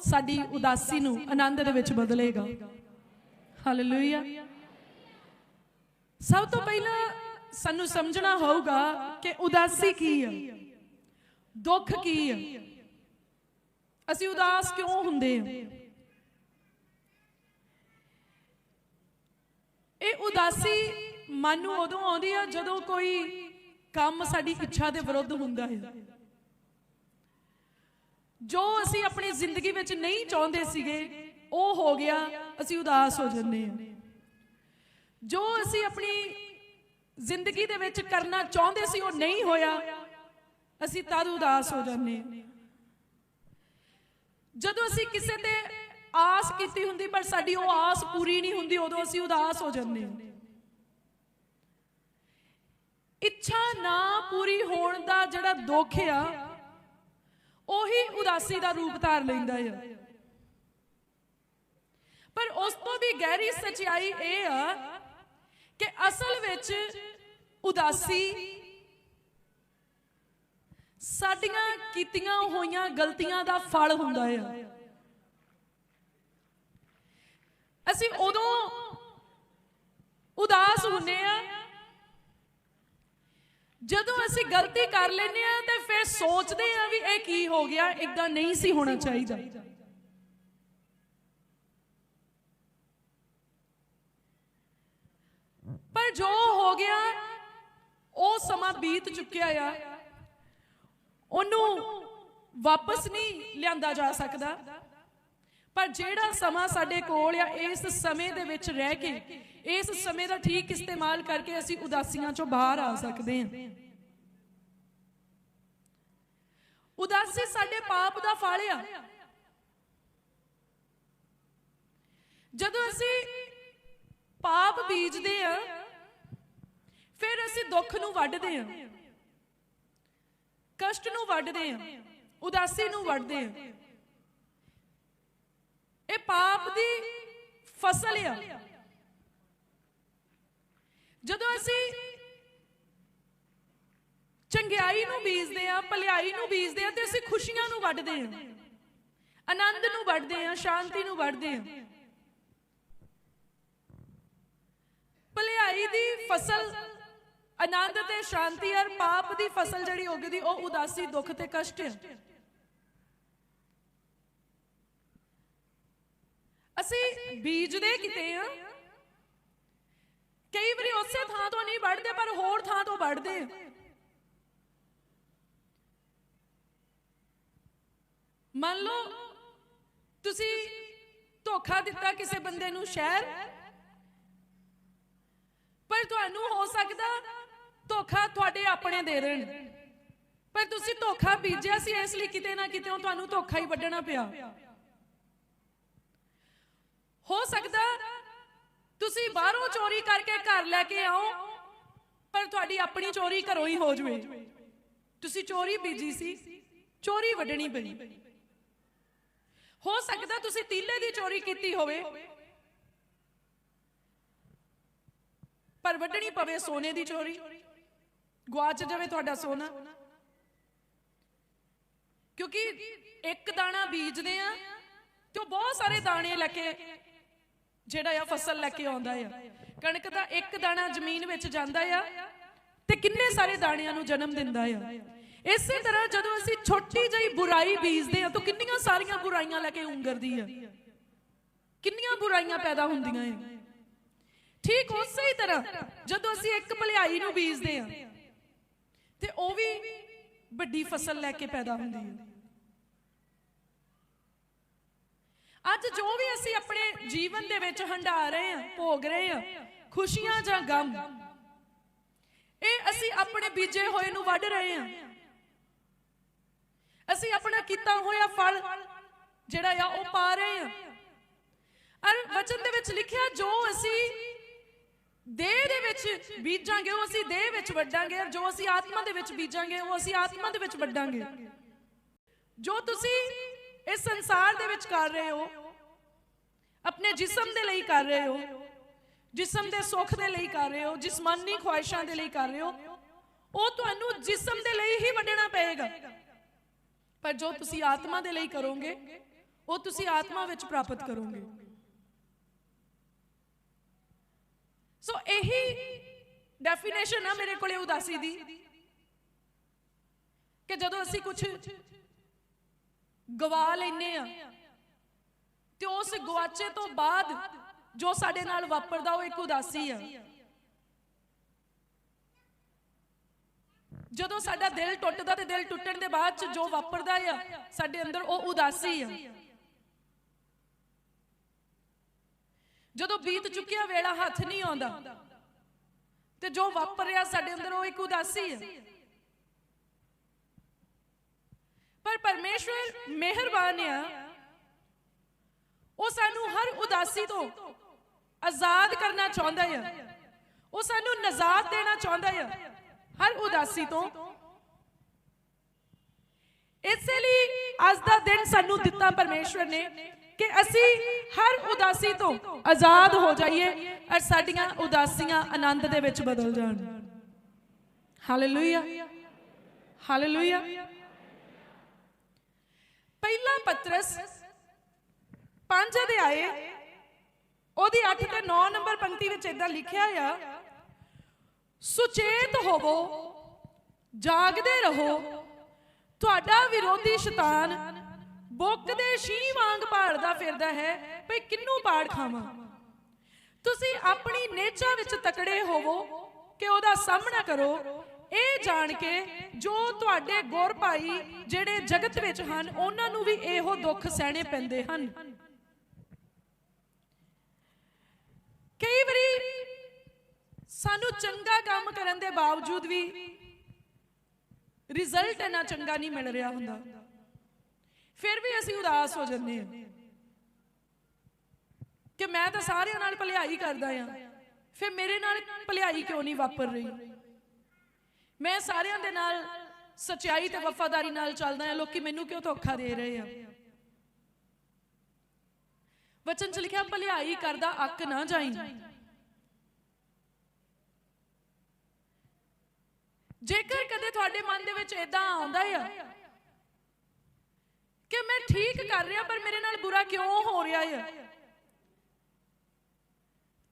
ਸਾਡੀ ਉਦਾਸੀ ਨੂੰ ਆਨੰਦ ਦੇ ਵਿੱਚ ਬਦਲੇਗਾ। ਹਾਲੇਲੂਇਆ ਸਭ ਤੋਂ ਪਹਿਲਾਂ ਸਾਨੂੰ ਸਮਝਣਾ ਹੋਊਗਾ ਕਿ ਉਦਾਸੀ ਕੀ ਹੈ ਦੁੱਖ ਕੀ ਹੈ ਅਸੀਂ ਉਦਾਸ ਕਿਉਂ ਹੁੰਦੇ ਹਾਂ ਇਹ ਉਦਾਸੀ ਮਨ ਨੂੰ ਉਦੋਂ ਆਉਂਦੀ ਆ ਜਦੋਂ ਕੋਈ ਕੰਮ ਸਾਡੀ ਇੱਛਾ ਦੇ ਵਿਰੁੱਧ ਹੁੰਦਾ ਹੈ। ਜੋ ਅਸੀਂ ਆਪਣੀ ਜ਼ਿੰਦਗੀ ਵਿੱਚ ਨਹੀਂ ਚਾਹੁੰਦੇ ਸੀਗੇ, ਉਹ ਹੋ ਗਿਆ, ਅਸੀਂ ਉਦਾਸ ਹੋ ਜੰਨੇ ਹਾਂ। ਜੋ ਅਸੀਂ ਆਪਣੀ ਜ਼ਿੰਦਗੀ ਦੇ ਵਿੱਚ ਕਰਨਾ ਚਾਹੁੰਦੇ ਸੀ, ਉਹ ਨਹੀਂ ਹੋਇਆ, ਅਸੀਂ ਤਦ ਉਦਾਸ ਹੋ ਜਾਂਦੇ ਹਾਂ। ਜਦੋਂ ਅਸੀਂ ਕਿਸੇ ਤੇ ਆਸ ਕੀਤੀ ਹੁੰਦੀ, ਪਰ ਸਾਡੀ ਉਹ ਆਸ ਪੂਰੀ ਨਹੀਂ ਹੁੰਦੀ, ਉਦੋਂ ਅਸੀਂ ਉਦਾਸ ਹੋ ਜਾਂਦੇ ਹਾਂ। ਇੱਛਾ ਨਾ ਪੂਰੀ ਹੋਣ ਦਾ ਜਿਹੜਾ ਦੁੱਖ ਆ ਉਹੀ ਉਦਾਸੀ ਦਾ ਰੂਪ ਧਾਰ ਲੈਂਦਾ ਆ। ਪਰ ਉਸ ਤੋਂ ਵੀ ਗਹਿਰੀ ਸਚਾਈ ਇਹ ਆ ਕਿ ਅਸਲ ਵਿੱਚ ਉਦਾਸੀ ਸਾਡੀਆਂ ਕੀਤੀਆਂ ਹੋਈਆਂ ਗਲਤੀਆਂ ਦਾ ਫਲ ਹੁੰਦਾ ਆ। ਅਸੀਂ ਉਦੋਂ ਉਦਾਸ ਹੁੰਨੇ ਆ ਜਦੋਂ ਅਸੀਂ ਗਲਤੀ ਕਰ ਲੈਨੇ ਆ ਤੇ ਫਿਰ ਸੋਚਦੇ ਆ ਵੀ ਇਹ ਕੀ ਹੋ ਗਿਆ ਇਦਾਂ ਨਹੀਂ ਸੀ ਹੋਣਾ ਚਾਹੀਦਾ। ਪਰ ਜੋ ਹੋ ਗਿਆ, ਉਹ ਸਮਾਂ ਬੀਤ ਚੁੱਕਿਆ ਆ। ਉਹਨੂੰ ਵਾਪਸ ਨਹੀਂ ਲਿਆਂਦਾ ਜਾ ਸਕਦਾ। ਪਰ ਜਿਹੜਾ ਸਮਾਂ ਸਾਡੇ ਕੋਲ ਆ, ਇਸ ਸਮੇਂ ਦੇ ਵਿੱਚ ਰਹਿ ਕੇ, ਇਸ ਸਮੇਂ ਦਾ ਠੀਕ ਇਸਤੇਮਾਲ ਕਰਕੇ ਅਸੀਂ ਉਦਾਸੀਆਂ ਚੋਂ ਬਾਹਰ ਆ ਸਕਦੇ ਹਾਂ। ਉਦਾਸੀ ਸਾਡੇ ਪਾਪ ਦਾ ਫਲ ਆ। ਜਦੋਂ ਅਸੀਂ ਪਾਪ ਬੀਜਦੇ ਆ, ਫਿਰ ਅਸੀਂ ਦੁੱਖ ਨੂੰ ਵੱਢਦੇ ਆ, ਕਸ਼ਟ ਨੂੰ ਵੱਢਦੇ ਆ, ਉਦਾਸੀ ਨੂੰ ਵੱਢਦੇ ਆ। ਇਹ ਪਾਪ ਦੀ ਫਸਲ ਆ। ਜਦੋਂ ਅਸੀਂ ਚੰਗਿਆਈ ਨੂੰ ਬੀਜਦੇ ਆ ਭਲਾਈ ਨੂੰ ਬੀਜਦੇ ਆ ਤੇ ਅਸੀਂ ਖੁਸ਼ੀਆਂ ਨੂੰ ਵੱਢਦੇ ਆ ਆਨੰਦ ਨੂੰ ਵੱਢਦੇ ਆ ਸ਼ਾਂਤੀ ਨੂੰ ਵੱਢਦੇ ਆ ਭਲਾਈ ਦੀ ਫਸਲ, ਆਨੰਦ ਤੇ ਸ਼ਾਂਤੀ ਔਰ ਪਾਪ ਦੀ ਫਸਲ ਜਿਹੜੀ ਉਗਦੀ ਉਹ ਉਦਾਸੀ, ਦੁੱਖ ਤੇ ਕਸ਼ਟ ਹੈ ਅਸੀਂ ਬੀਜਦੇ ਕਿਤੇ ਆ। ਕਈ ਵਾਰੀ ਉਸੇ ਥਾਂ ਤੋਂ ਨਹੀਂ ਵੱਢਦੇ, ਪਰ ਹੋਰ ਥਾਂ ਤੋਂ ਵੱਢਦੇ ਆ। ਮੰਨ ਲਓ, ਤੁਸੀਂ ਧੋਖਾ ਦਿੱਤਾ ਕਿਸੇ ਬੰਦੇ ਨੂੰ ਸ਼ਹਿਰ, ਪਰ ਤੁਹਾਨੂੰ ਹੋ ਸਕਦਾ ਧੋਖਾ ਤੁਹਾਡੇ ਆਪਣੇ ਦੇ ਦੇਣ। ਪਰ ਤੁਸੀਂ ਧੋਖਾ ਬੀਜਿਆ ਸੀ, ਇਸ ਲਈ ਕਿਤੇ ਨਾ ਕਿਤੇ ਤੁਹਾਨੂੰ ਧੋਖਾ ਹੀ ਵੱਢਣਾ ਪਿਆ। ਹੋ ਸਕਦਾ ਤੁਸੀਂ ਬਾਹਰੋਂ ਚੋਰੀ ਕਰਕੇ ਘਰ ਲੈ ਕੇ ਆਓ, ਪਰ ਤੁਹਾਡੀ ਆਪਣੀ ਚੋਰੀ ਘਰੋਂ ਹੀ ਹੋ ਜਵੇ। ਤੁਸੀਂ ਚੋਰੀ ਬੀਜੀ ਸੀ, ਚੋਰੀ ਵੱਢਣੀ ਪਈ। ਹੋ ਸਕਦਾ ਤੁਸੀਂ ਤੀਲੇ ਦੀ ਚੋਰੀ ਕੀਤੀ ਹੋਵੇ, ਪਰ ਵੱਢਣੀ ਪਵੇ ਸੋਨੇ ਦੀ ਚੋਰੀ। ਗਵਾਚ ਜਾਵੇ ਤੁਹਾਡਾ ਸੋਨਾ। ਕਿਉਂਕਿ ਇੱਕ ਦਾਣਾ ਬੀਜਦੇ ਆ ਤੇ ਉਹ ਬਹੁਤ ਸਾਰੇ ਦਾਣੇ ਲੈ ਕੇ ਜਿਹੜਾ ਆ ਫਸਲ ਲੈ ਕੇ ਆਉਂਦਾ ਆ। ਕਣਕ ਦਾ ਇੱਕ ਦਾਣਾ ਜ਼ਮੀਨ ਵਿੱਚ ਜਾਂਦਾ ਆ ਤੇ ਕਿੰਨੇ ਸਾਰੇ ਦਾਣਿਆਂ ਨੂੰ ਜਨਮ ਦਿੰਦਾ ਆ। ਇਸੇ ਤਰ੍ਹਾਂ ਜਦੋਂ ਅਸੀਂ ਛੋਟੀ ਜਿਹੀ ਬੁਰਾਈ ਬੀਜਦੇ ਆ ਤਾਂ ਕਿੰਨੀਆਂ ਸਾਰੀਆਂ ਬੁਰਾਈਆਂ ਲੈ ਕੇ ਉਂਗਰਦੀ ਆ। ਕਿੰਨੀਆਂ ਬੁਰਾਈਆਂ ਪੈਦਾ ਹੁੰਦੀਆਂ ਆ। ਠੀਕ ਉਸੇ ਹੀ ਤਰ੍ਹਾਂ ਜਦੋਂ ਅਸੀਂ ਇੱਕ ਭਲਾਈ ਨੂੰ ਬੀਜਦੇ ਆ ਤੇ ਉਹ ਵੀ ਵੱਡੀ ਫਸਲ ਲੈ ਕੇ ਪੈਦਾ ਹੁੰਦੀ ਹੈ ਅੱਜ ਜੋ ਵੀ ਅਸੀਂ ਆਪਣੇ ਜੀਵਨ ਦੇ ਵਿੱਚ ਹੰਡਾ ਰਹੇ ਹਾਂ, ਭੋਗ ਰਹੇ ਹਾਂ, ਖੁਸ਼ੀਆਂ ਜਾਂ ਗਮ, ਇਹ ਅਸੀਂ ਆਪਣੇ ਬੀਜੇ ਹੋਏ ਨੂੰ ਵੱਢ ਰਹੇ ਹਾਂ। ਅਸੀਂ ਆਪਣਾ ਕੀਤਾ ਹੋਇਆ ਫਲ ਜਿਹੜਾ ਆ ਉਹ ਪਾ ਰਹੇ ਹਾਂ। ਅਰ ਵਚਨ ਦੇ ਵਿੱਚ ਲਿਖਿਆ, ਜੋ ਅਸੀਂ ਦੇਹ ਦੇ ਵਿੱਚ ਬੀਜਾਂਗੇ, ਉਹ ਅਸੀਂ ਦੇਹ ਵਿੱਚ ਵੱਢਾਂਗੇ ਔਰ ਜੋ ਅਸੀਂ ਆਤਮਾ ਦੇ ਵਿੱਚ ਬੀਜਾਂਗੇ, ਉਹ ਅਸੀਂ ਆਤਮਾ ਦੇ ਵਿੱਚ ਵੱਢਾਂਗੇ। ਜੋ ਤੁਸੀਂ ਇਸ ਸੰਸਾਰ ਦੇ ਵਿੱਚ ਕਰ ਰਹੇ ਹੋ, ਆਪਣੇ ਜਿਸਮ ਦੇ ਲਈ ਕਰ ਰਹੇ ਹੋ, ਜਿਸਮ ਦੇ ਸੁੱਖ ਦੇ ਲਈ ਕਰ ਰਹੇ ਹੋ, ਜਿਸਮਾਨੀ ਖੁਆਇਸ਼ਾਂ ਦੇ ਲਈ ਕਰ ਰਹੇ ਹੋ, ਉਹ ਤੁਹਾਨੂੰ ਜਿਸਮ ਦੇ ਲਈ ਹੀ ਵੰਡਣਾ ਪਏਗਾ। ਪਰ ਜੋ ਤੁਸੀਂ ਆਤਮਾ ਦੇ ਲਈ ਕਰੋਗੇ, ਉਹ ਤੁਸੀਂ ਆਤਮਾ ਵਿੱਚ ਪ੍ਰਾਪਤ ਕਰੋਗੇ। ਸੋ ਇਹੀ ਡੈਫੀਨੇਸ਼ਨ ਆ ਮੇਰੇ ਕੋਲੇ ਉਦਾਸੀ ਦੀ, ਕਿ ਜਦੋਂ ਅਸੀਂ ਕੁਝ ਗਵਾ ਲੈਨੇ ਆ। ਤੇ ਉਸ ਗਵਾਚੇ ਤੋਂ ਬਾਅਦ ਜੋ ਸਾਡੇ ਨਾਲ ਵਾਪਰਦਾ, ਉਹ ਇੱਕ ਉਦਾਸੀ ਆ। ਜਦੋਂ ਸਾਡਾ ਦਿਲ ਟੁੱਟਦਾ ਤੇ ਦਿਲ ਟੁੱਟਣ ਦੇ ਬਾਅਦ ਚ ਜੋ ਵਾਪਰਦਾ ਆ, ਸਾਡੇ ਅੰਦਰ ਉਹ ਉਦਾਸੀ ਆ। ਜਦੋਂ ਬੀਤ ਚੁੱਕਿਆ ਵੇਲਾ ਹੱਥ ਨਹੀਂ ਆਉਂਦਾ, ਤੇ ਜੋ ਵਾਪਰ ਰਿਹਾ ਸਾਡੇ ਅੰਦਰ ਉਹ ਇੱਕ ਉਦਾਸੀ ਹੈ ਪਰ ਪਰਮੇਸ਼ਵਰ ਮਿਹਰਬਾਨ ਆ। ਉਹ ਸਾਨੂੰ ਹਰ ਉਦਾਸੀ ਤੋਂ ਆਜ਼ਾਦ ਕਰਨਾ ਚਾਹੁੰਦਾ ਆ। ਉਹ ਸਾਨੂੰ ਨਜ਼ਾਤ ਦੇਣਾ ਚਾਹੁੰਦਾ ਆ। ਹਰ ਉਦਾਸੀ ਤੋਂ। ਇਸੇ ਲਈ ਅੱਜ ਦਾ ਦਿਨ ਸਾਨੂੰ ਦਿੱਤਾ ਪਰਮੇਸ਼ਵਰ ਨੇ ਕਿ ਅਸੀਂ ਹਰ ਉਦਾਸੀ ਤੋਂ ਆਜ਼ਾਦ ਹੋ ਜਾਈਏ ਔਰ ਸਾਡੀਆਂ ਉਦਾਸੀਆਂ ਆਨੰਦ ਦੇ ਵਿੱਚ ਬਦਲ ਜਾਣ। ਹਾਲੇਲੂਇਆ ਹਾਲੇਲੂਇਆ ਪਹਿਲਾ ਪਤਰਸ 5 ਅਧਿਆਏ, ਉਹਦੀ 8 ਤੇ 9 ਨੰਬਰ ਪੰਕਤੀ ਵਿੱਚ ਇਦਾਂ ਲਿਖਿਆ ਆ, ਸੁਚੇਤ ਹੋਵੋ, ਜਾਗਦੇ ਰਹੋ, ਤੁਹਾਡਾ ਵਿਰੋਧੀ ਸ਼ੈਤਾਨ ਬੁੱਕ ਦੇ ਸ਼ੀ ਵਾਂਗ ਭਾਲਦਾ ਫਿਰਦਾ ਹੈ, ਭਈ ਕਿੰਨੂੰ ਪਾੜ ਖਾਵਾਂ? ਤੁਸੀਂ ਆਪਣੀ ਨੇਚਾ ਵਿੱਚ ਤਕੜੇ ਹੋਵੋ ਕਿ ਉਹਦਾ ਸਾਹਮਣਾ ਕਰੋ ਇਹ ਜਾਣ ਕੇ ਜੋ ਤੁਹਾਡੇ ਗੁਰ ਭਾਈ ਜਿਹੜੇ ਜਗਤ ਵਿੱਚ ਹਨ, ਉਹਨਾਂ ਨੂੰ ਵੀ ਇਹੋ ਦੁੱਖ ਸਹਿਣੇ ਪੈਂਦੇ ਹਨ। ਕਈ ਵਾਰੀ ਸਾਨੂੰ ਚੰਗਾ ਕੰਮ ਕਰਨ ਦੇ ਬਾਵਜੂਦ ਵੀ ਰਿਜ਼ਲਟ ਇੰਨਾ ਚੰਗਾ ਨਹੀਂ ਮਿਲ ਰਿਹਾ ਹੁੰਦਾ। ਫਿਰ ਵੀ ਅਸੀਂ ਉਦਾਸ ਹੋ ਜਾਂਦੇ ਹਾਂ ਕਿ ਮੈਂ ਤਾਂ ਸਾਰਿਆਂ ਨਾਲ ਭਲਾਈ ਕਰਦਾ ਆ ਫਿਰ ਮੇਰੇ ਨਾਲ ਭਲਾਈ ਕਿਉਂ ਨਹੀਂ ਵਾਪਰ ਰਹੀ? ਮੈਂ ਸਾਰਿਆਂ ਦੇ ਨਾਲ ਸਚਾਈ ਤੇ ਵਫਾਦਾਰੀ ਨਾਲ ਚੱਲਦਾ ਆ ਲੋਕੀ ਮੈਨੂੰ ਕਿਉਂ ਧੋਖਾ ਦੇ ਰਹੇ ਆ? ਵਚਨ ਚ ਲਿਖਿਆ, ਭਲਾਈ ਕਰਦਾ ਅੱਕ ਨਾ ਜਾਈ। ਜੇਕਰ ਕਦੇ ਤੁਹਾਡੇ ਮਨ ਦੇ ਵਿੱਚ ਇਦਾਂ ਆਉਂਦਾ ਆ ਕਿ ਮੈਂ ਠੀਕ ਕਰ ਰਿਹਾ, ਪਰ ਮੇਰੇ ਨਾਲ ਬੁਰਾ ਕਿਉਂ ਹੋ ਰਿਹਾ ਆ,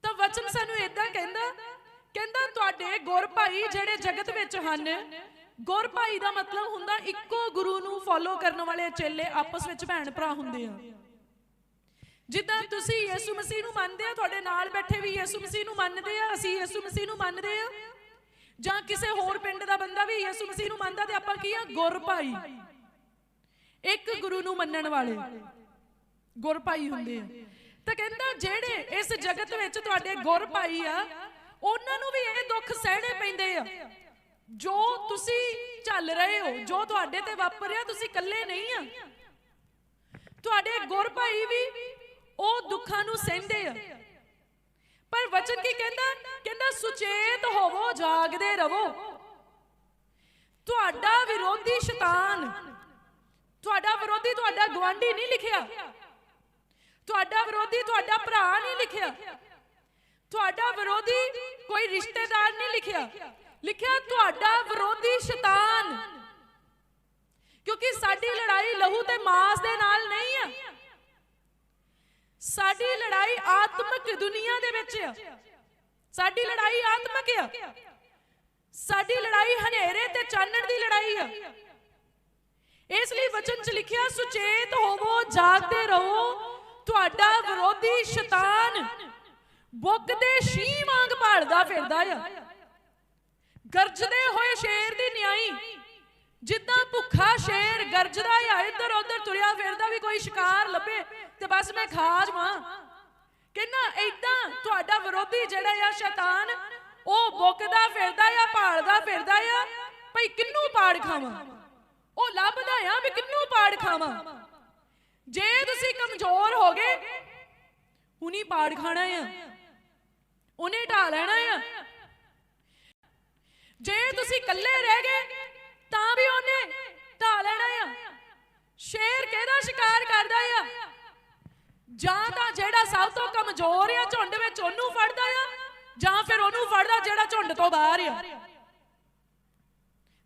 ਤਾਂ ਵਚਨ ਸਾਨੂੰ ਇਦਾਂ ਕਹਿੰਦਾ ਕਹਿੰਦਾ ਤੁਹਾਡੇ ਗੁਰ ਭਾਈ ਜਿਹੜੇ ਜਗਤ ਵਿੱਚ ਹਨ, ਗੁਰ ਭਾਈ ਦਾ ਮਤਲਬ ਹੁੰਦਾ ਇੱਕੋ ਗੁਰੂ ਨੂੰ ਫੋਲੋ ਕਰਨ ਵਾਲੇ ਚੇਲੇ ਆਪਸ ਵਿੱਚ ਭੈਣ ਭਰਾ ਹੁੰਦੇ ਆ। ਜਿੱਦਾਂ ਤੁਸੀਂ ਯਿਸੂ ਮਸੀਹ ਨੂੰ ਮੰਨਦੇ ਆ, ਤੁਹਾਡੇ ਨਾਲ ਬੈਠੇ ਵੀ ਯਿਸੂ ਮਸੀਹ ਨੂੰ ਮੰਨਦੇ ਆ, ਅਸੀਂ ਯਿਸੂ ਮਸੀਹ ਨੂੰ ਮੰਨਦੇ ਆ। ਜਾਂ ਕਿਸੇ ਹੋਰ ਪਿੰਡ ਦਾ ਬੰਦਾ ਵੀ ਯਿਸੂ ਮਸੀਹ ਨੂੰ ਮੰਨਦਾ ਤੇ ਆਪਾਂ ਕੀ ਆ? ਗੁਰ ਭਾਈ। ਇੱਕ ਗੁਰੂ ਨੂੰ ਮੰਨਣ ਵਾਲੇ ਗੁਰ ਭਾਈ ਹੁੰਦੇ ਆ। ਤਾਂ ਕਹਿੰਦਾ ਜਿਹੜੇ ਇਸ ਜਗਤ ਵਿੱਚ ਤੁਹਾਡੇ ਗੁਰ ਭਾਈ ਆ ਉਹਨਾਂ ਨੂੰ ਵੀ ਇਹ ਦੁੱਖ ਸਹਿਣੇ ਪੈਂਦੇ ਆ। ਜੋ ਤੁਸੀਂ ਚੱਲ ਰਹੇ ਹੋ, ਜੋ ਤੁਹਾਡੇ ਤੇ ਵਾਪਰ ਰਿਹਾ ਤੁਸੀਂ ਇਕੱਲੇ ਨਹੀਂ ਆ। ਤੁਹਾਡੇ ਗੁਰ ਭਾਈ ਵੀ ਉਹ ਦੁੱਖਾਂ ਨੂੰ ਸਹਿੰਦੇ ਆ। ਪਰ ਵਚਨ ਕੀ ਕਹਿੰਦਾ? ਕਹਿੰਦਾ, ਸੁਚੇਤ ਹੋਵੋ, ਜਾਗਦੇ ਰਹੋ। ਤੁਹਾਡਾ ਵਿਰੋਧੀ ਸ਼ੈਤਾਨ, ਤੁਹਾਡਾ ਵਿਰੋਧੀ, ਤੁਹਾਡਾ ਗਵਾਂਢੀ ਨਹੀਂ ਲਿਖਿਆ। ਤੁਹਾਡਾ ਵਿਰੋਧੀ, ਤੁਹਾਡਾ ਭਰਾ ਨਹੀਂ ਲਿਖਿਆ। ਤੁਹਾਡਾ ਵਿਰੋਧੀ ਕੋਈ ਰਿਸ਼ਤੇਦਾਰ ਨਹੀਂ ਲਿਖਿਆ। ਲਿਖਿਆ ਤੁਹਾਡਾ ਵਿਰੋਧੀ ਸ਼ੈਤਾਨ। ਕਿਉਂਕਿ ਸਾਡੀ ਲੜਾਈ ਲਹੂ ਤੇ ਮਾਸ ਦੇ ਨਾਲ ਨਹੀਂ ਆ। ਸਾਡੀ ਲੜਾਈ ਆਤਮਿਕ ਦੁਨੀਆ ਦੇ ਵਿੱਚ ਆ। ਸਾਡੀ ਲੜਾਈ ਆਤਮਿਕ ਆ। ਸਾਡੀ ਲੜਾਈ ਹਨੇਰੇ ਤੇ ਚਾਨਣ ਦੀ ਲੜਾਈ ਆ। ਇਸ ਲਈ ਵਚਨ ਚ ਲਿਖਿਆ, ਸੁਚੇਤ ਹੋਵੋ, ਜਾਗਦੇ ਰਹੋ। ਤੁਹਾਡਾ ਵਿਰੋਧੀ ਸ਼ੈਤਾਨ। ਬੁੱਕਦੇ ਸ਼ੀ ਵਾਂਗ ਭਾਲਦਾ ਫਿਰਦਾ ਆ। ਗਰਜਦੇ ਹੋਏ ਸ਼ੇਰ ਦੀ ਨਿਆਈ, ਜਿੱਦਾਂ ਭੁੱਖਾ ਸ਼ੇਰ ਗਰਜਦਾ ਆ, ਇੱਧਰ ਉੱਧਰ ਤੁਰਿਆ ਫਿਰਦਾ, ਵੀ ਕੋਈ ਸ਼ਿਕਾਰ ਲੱਭੇ ਤੇ ਬਸ ਮੈਂ ਖਾ ਜਾਵਾਂ ਕਹਿੰਦਾ ਐਦਾਂ ਤੁਹਾਡਾ ਵਿਰੋਧੀ ਜਿਹੜਾ ਆ ਸ਼ੈਤਾਨ, ਉਹ ਬੁੱਕਦਾ ਫਿਰਦਾ ਆ, ਭਾਲਦਾ ਫਿਰਦਾ ਆ, ਭਈ ਕਿੰਨੂੰ ਪਾੜ ਖਾਵਾਂ? ਉਹ ਲੱਭਦਾ ਆ, ਵੀ ਕਿੰਨੂੰ ਪਾੜ ਖਾਵਾਂ? ਜੇ ਤੁਸੀਂ ਕਮਜ਼ੋਰ ਹੋ ਗਏ, ਹੁਣੀ ਪਾੜ ਖਾਣਾ ਆ। ਉਹਨੇ ਢਾ ਲੈਣਾ ਆ। ਜੇ ਤੁਸੀਂ ਇਕੱਲੇ ਰਹਿ ਗਏ, ਤਾਂ ਵੀ ਉਹਨੇ ਢਾ ਲੈਣਾ ਆ। ਸ਼ੇਰ ਕਿਹਦਾ ਸ਼ਿਕਾਰ ਕਰਦਾ ਆ? ਜਾਂ ਤਾਂ ਜਿਹੜਾ ਸਭ ਤੋਂ ਕਮਜ਼ੋਰ ਆ ਝੁੰਡ ਵਿੱਚ ਉਹਨੂੰ ਫੜਦਾ ਆ, ਜਾਂ ਫਿਰ ਉਹਨੂੰ ਫੜਦਾ ਜਿਹੜਾ ਝੁੰਡ ਤੋਂ ਬਾਹਰ ਆ।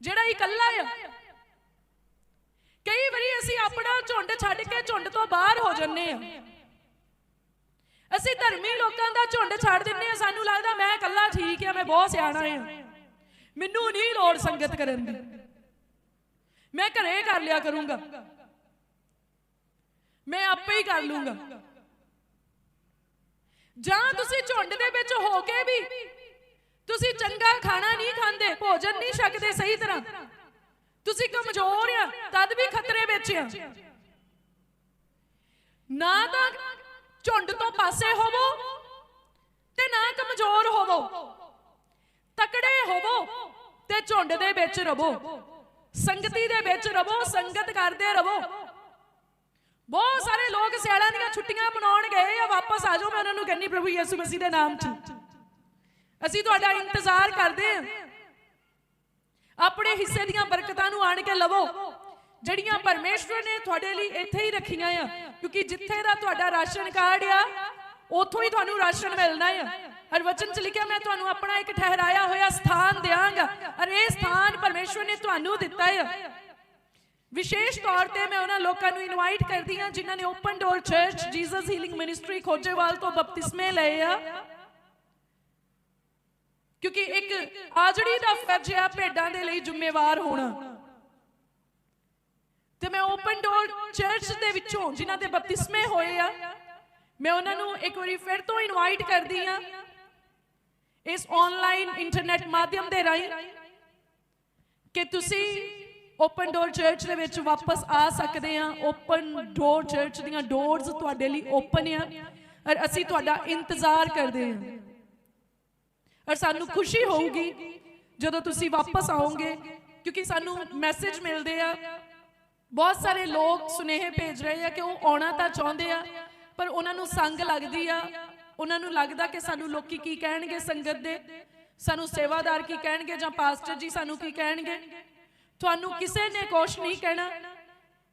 ਜਿਹੜਾ ਇਕੱਲਾ ਆ। ਕਈ ਵਾਰੀ ਅਸੀਂ ਆਪਣਾ ਝੁੰਡ ਛੱਡ ਕੇ ਝੁੰਡ ਤੋਂ ਬਾਹਰ ਹੋ ਜੰਨੇ ਆ। ਅਸੀਂ ਧਰਮੀ ਲੋਕਾਂ ਦਾ ਝੁੰਡ ਛੱਡ ਦਿੰਨੇ ਆ ਸਾਨੂੰ ਲੱਗਦਾ ਮੈਂ ਇਕੱਲਾ ਠੀਕ ਆ ਮੈਂ ਬਹੁਤ ਸਿਆਣਾ ਆ ਮੈਨੂੰ ਨਹੀਂ ਲੋੜ ਸੰਗਤ ਕਰਨ ਦੀ। ਮੈਂ ਘਰੇ ਕਰ ਲਿਆ ਕਰੂੰਗਾ। ਮੈਂ ਆਪੇ ਹੀ ਕਰ ਲੂੰਗਾ। ਜਾਂ ਤੁਸੀਂ ਝੁੰਡ ਦੇ ਵਿੱਚ ਹੋ ਕੇ ਵੀ ਤੁਸੀਂ ਚੰਗਾ ਖਾਣਾ ਨਹੀਂ ਖਾਂਦੇ, ਭੋਜਨ ਨਹੀਂ ਛਕਦੇ ਸਹੀ ਤਰ੍ਹਾਂ। ਤੁਸੀਂ ਕਮਜ਼ੋਰ ਆ ਤਦ ਵੀ ਖਤਰੇ ਵਿੱਚ ਆ ਨਾ ਤਾਂ ਝੁੰਡ ਤੋਂ ਪਾਸੇ ਹੋਵੋ ਤੇ ਨਾ ਕਮਜ਼ੋਰ ਹੋਵੋ। ਤਕੜੇ ਹੋਵੋ ਤੇ ਝੁੰਡ ਦੇ ਵਿੱਚ ਰਵੋ ਸੰਗਤੀ ਦੇ ਵਿੱਚ ਰਵੋ ਸੰਗਤ ਕਰਦੇ ਰਵੋ ਬਹੁਤ ਸਾਰੇ ਲੋਕ ਸਿਆਲਾਂ ਦੀਆਂ ਛੁੱਟੀਆਂ ਮਨਾਉਣ ਗਏ ਆ, ਵਾਪਸ ਆ ਜਾਓ, ਮੈਂ ਉਹਨਾਂ ਨੂੰ ਕਹਿੰਨੀ ਪ੍ਰਭੂ ਯਿਸੂ ਮਸੀਹ ਦੇ ਨਾਮ 'ਚ। ਅਸੀਂ ਤੁਹਾਡਾ ਇੰਤਜ਼ਾਰ ਕਰਦੇ ਹਾਂ। ਆਪਣੇ ਹਿੱਸੇ ਦੀਆਂ ਬਰਕਤਾਂ ਨੂੰ ਆਣ ਕੇ ਲਵੋ, ਜਿਹੜੀਆਂ ਪਰਮੇਸ਼ਵਰ ਨੇ ਤੁਹਾਡੇ ਲਈ ਇੱਥੇ ਹੀ ਰੱਖੀਆਂ ਆ। ਕਿਉਂਕਿ ਜਿੱਥੇ ਦਾ ਤੁਹਾਡਾ ਰਾਸ਼ਨ ਕਾਰਡ ਆ, ਉੱਥੋਂ ਹੀ ਤੁਹਾਨੂੰ ਰਾਸ਼ਨ ਮਿਲਣਾ ਆ। ਹਰ ਚ ਲਿਖਿਆ, ਮੈਂ ਤੁਹਾਨੂੰ ਆਪਣਾ ਇੱਕ ਠਹਿਰਾਇਆ ਹੋਇਆ ਸਥਾਨ ਦਿਆਂਗਾ। ਔਰ ਇਹ ਸਥਾਨ ਪਰਮੇਸ਼ਵਰ ਨੇ ਤੁਹਾਨੂੰ ਦਿੱਤਾ ਆ। ਵਿਸ਼ੇਸ਼ ਤੌਰ ਤੇ ਮੈਂ ਉਹਨਾਂ ਲੋਕਾਂ ਨੂੰ ਇਨਵਾਈਟ ਕਰਦੀ ਹਾਂ, ਜਿਨ੍ਹਾਂ ਨੇ open door church Jesus healing ministry Khojewal ਤੋਂ ਬਪਤਿਸਮੇ ਲਏ ਆ। ਕਿਉਂਕਿ ਇੱਕ ਆਜੜੀ ਦਾ ਫਰਜ਼ ਆ ਭੇਡਾਂ ਦੇ ਲਈ ਜ਼ਿੰਮੇਵਾਰ ਹੋਣਾ। ਤੇ ਮੈਂ ਓਪਨ ਡੋਰ ਚਰਚ ਦੇ ਵਿੱਚੋਂ ਜਿਨ੍ਹਾਂ ਦੇ ਬਪਤਿਸਮੇ ਹੋਏ ਆ, ਮੈਂ ਉਹਨਾਂ ਨੂੰ ਇੱਕ ਵਾਰੀ ਫਿਰ ਤੋਂ ਇਨਵਾਈਟ ਕਰਦੀ ਆ ਇਸ ਆਨਲਾਈਨ ਇੰਟਰਨੈਟ ਮਾਧਿਅਮ ਦੇ ਰਾਹੀਂ ਕਿ ਤੁਸੀਂ ਓਪਨ ਡੋਰ ਚਰਚ ਦੇ ਵਿੱਚ ਵਾਪਸ ਆ ਸਕਦੇ ਆ ਓਪਨ ਡੋਰ ਚਰਚ ਦੀਆਂ ਡੋਰਸ ਤੁਹਾਡੇ ਲਈ ਓਪਨ ਆ ਔਰ ਅਸੀਂ ਤੁਹਾਡਾ ਇੰਤਜ਼ਾਰ ਕਰਦੇ ਹਾਂ। ਔਰ ਸਾਨੂੰ ਖੁਸ਼ੀ ਹੋਊਗੀ ਜਦੋਂ ਤੁਸੀਂ ਵਾਪਸ ਆਓਗੇ, ਕਿਉਂਕਿ ਸਾਨੂੰ ਮੈਸੇਜ ਮਿਲਦੇ ਆ ਬਹੁਤ ਸਾਰੇ ਲੋਕ ਸੁਨੇਹੇ ਭੇਜ ਰਹੇ ਆ ਕਿ ਉਹ ਆਉਣਾ ਤਾਂ ਚਾਹੁੰਦੇ ਆ ਪਰ ਉਹਨਾਂ ਨੂੰ ਸੰਗ ਲੱਗਦੀ ਆ। ਉਹਨਾਂ ਨੂੰ ਲੱਗਦਾ ਕਿ ਸਾਨੂੰ ਲੋਕੀ ਕੀ ਕਹਿਣਗੇ ਸੰਗਤ ਦੇ? ਸਾਨੂੰ ਸੇਵਾਦਾਰ ਕੀ ਕਹਿਣਗੇ ਜਾਂ ਪਾਸਟਰ ਜੀ ਸਾਨੂੰ ਕੀ ਕਹਿਣਗੇ? ਤੁਹਾਨੂੰ ਕਿਸੇ ਨੇ ਕੁਛ ਨਹੀਂ ਕਹਿਣਾ।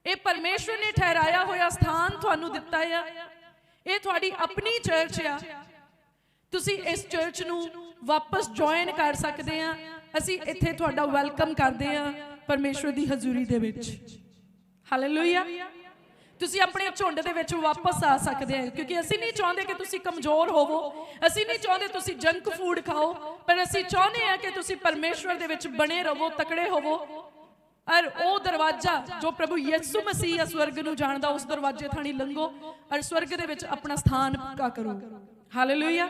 ਇਹ ਪਰਮੇਸ਼ਵਰ ਨੇ ਠਹਿਰਾਇਆ ਹੋਇਆ ਸਥਾਨ ਤੁਹਾਨੂੰ ਦਿੱਤਾ ਆ। ਇਹ ਤੁਹਾਡੀ ਆਪਣੀ ਚਰਚ ਆ। ਤੁਸੀਂ ਇਸ ਚਰਚ ਨੂੰ ਵਾਪਸ ਜੁਆਇਨ ਕਰ ਸਕਦੇ ਆ। ਅਸੀਂ ਇੱਥੇ ਤੁਹਾਡਾ ਵੈਲਕਮ ਕਰਦੇ ਆ ਪਰਮੇਸ਼ਵਰ ਦੀ ਹਜ਼ੂਰੀ ਦੇ ਵਿੱਚ। ਹਾਲੇਲੂਇਆ ਤੁਸੀਂ ਆਪਣੇ ਝੁੰਡ ਦੇ ਵਿੱਚ ਵਾਪਸ ਆ ਸਕਦੇ ਆ ਕਿਉਂਕਿ ਅਸੀਂ ਨਹੀਂ ਚਾਹੁੰਦੇ ਕਿ ਤੁਸੀਂ ਕਮਜ਼ੋਰ ਹੋਵੋ। ਅਸੀਂ ਨਹੀਂ ਚਾਹੁੰਦੇ ਤੁਸੀਂ ਜੰਕ ਫੂਡ ਖਾਓ ਪਰ ਅਸੀਂ ਚਾਹੁੰਦੇ ਆ ਕਿ ਤੁਸੀਂ ਪਰਮੇਸ਼ਵਰ ਦੇ ਵਿੱਚ ਬਣੇ ਰਹੋ ਤਕੜੇ ਹੋਵੋ। ਔਰ ਉਹ ਦਰਵਾਜ਼ਾ ਜੋ ਪ੍ਰਭੂ ਯਿਸੂ ਮਸੀਹ ਆ ਸਵਰਗ ਨੂੰ ਜਾਣਦਾ ਉਸ ਦਰਵਾਜ਼ੇ ਥਾਣੀ ਲੰਘੋ ਔਰ ਸਵਰਗ ਦੇ ਵਿੱਚ ਆਪਣਾ ਸਥਾਨ ਪੱਕਾ ਕਰੋ। ਹਾਲੇਲੂਇਆ